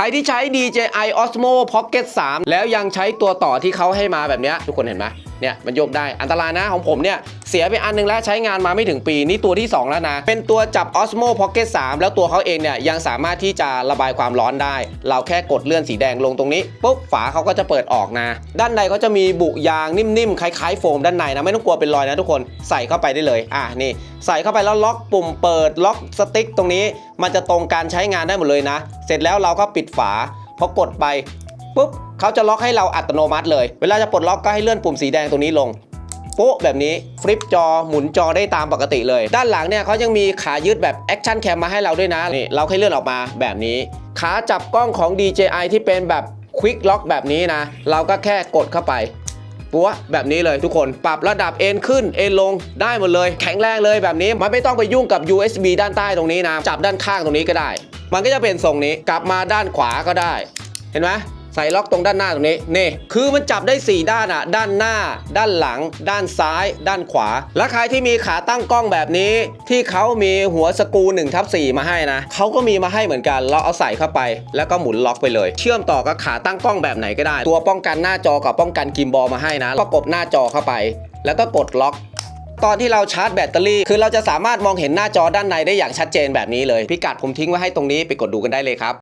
รที่ใช้ DJI Osmo Pocket 3 แล้วยังใช้ตัวต่อที่เขาให้มาแบบนี้ทุกคนเห็นไหม เนี่ยมันโยกได้อันตรายนะของผมเนี่ยเสียไปอันหนึงแล้วใช้งานมาไม่ถึงปีนี่ตัวที่ 2 แล้วนะ เป็นตัวจับ Osmo Pocket 3 แล้วตัวเขาเองเนี่ยยังสามารถที่จะระบายความร้อนได้ เราแค่กดเลื่อนสีแดงลงตรงนี้ปุ๊บฝาเขาก็จะเปิดออกนะ ด้านในเขาจะมีบุยางนิ่มๆคล้ายๆโฟมด้านในนะไม่ต้องกลัวเป็นรอยนะทุกคนใส่เข้าไปได้เลยอะนี่ใส่เข้าไปแล้วล็อกปุ่มเปิดล็อกสติ๊กตรงนี้ มันจะตรงการใช้งานได้หมดเลยนะ เสร็จแล้วเราก็ปิดฝาพอกดไป ปุ๊บเขาจะล็อกให้เราอัตโนมัติเลย เวลาจะปลดล็อกก็ให้เลื่อนปุ่มสีแดงตรงนี้ลงโป๊ะแบบนี้ฟลิปจอหมุนจอได้ตามปกติเลย ด้านหลังเนี่ยเขายังมีขายึดแบบแอคชั่นแคมมาให้เราด้วยนะนี่เราแค่เลื่อนออกมาแบบนี้ ขาจับกล้องของ DJI ที่เป็นแบบควิกล็อกแบบนี้นะ เราก็แค่กดเข้าไปปัวแบบนี้เลยทุกคนปรับระดับเอ็นขึ้นเอ็นลงได้หมดเลย แข็งแรงเลยแบบนี้มันไม่ต้องไปยุ่งกับ USB ด้านใต้ตรงนี้นะ จับด้านข้างตรงนี้ก็ได้ มันก็จะเป็นทรงนี้กลับมาด้านขวาก็ได้ เห็นไหม ใส่ล็อกตรงด้านหน้าตรงนี้นี่คือมันจับได้ 4 ด้านอะด้านหน้า ด้านหลัง ด้านซ้าย ด้านขวา และใครที่มีขาตั้งกล้องแบบนี้ ที่เขามีหัวสกู1ทับ4มาให้นะเขาก็มีมาให้เหมือนกัน เราเอาใส่เข้าไป แล้วก็หมุนล็อกไปเลย เชื่อมต่อกับขาตั้งกล้องแบบไหนก็ได้ ตัวป้องกันหน้าจอกับป้องกันกิมบอลมาให้นะประกบหน้าจอเข้าไป แล้วก็กดล็อกตอนที่เราชาร์จแบตเตอรี่ คือเราจะสามารถมองเห็นหน้าจอด้านในได้อย่างชัดเจนแบบนี้เลย พิกัดผมทิ้งไว้ให้ตรงนี้ไปกดดูกันได้เลยครับ